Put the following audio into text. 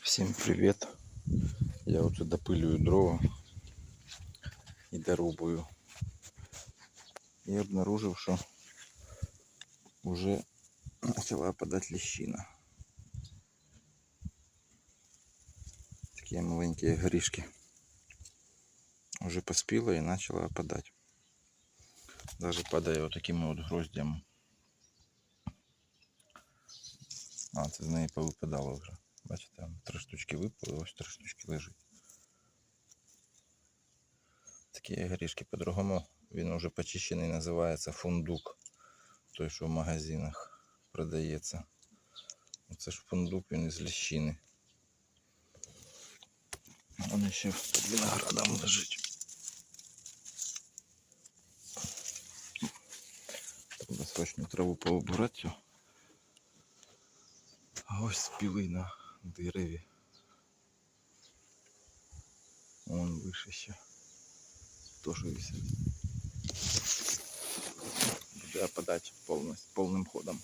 Всім привіт! Я оце допилюю дрова і дорубую. І обнаружив, що вже почала опадати ліщина. Такі маленькі горішки. Уже поспіла і почала опадати. Даже падає отакими от гроздями. А, це з неї повипадало вже. Бачите, там три штучки випали, ось три штучки лежить. Такі горішки по-другому. Він уже почищений, називається фундук. Той, що в магазинах продається. Це ж фундук, він із ліщини. Він ще під виноградом лежить. Треба срочно траву пообирати. А ось спіли на дереві. Вон вище ще. Тоже висять. Буде повністю, повним ходом.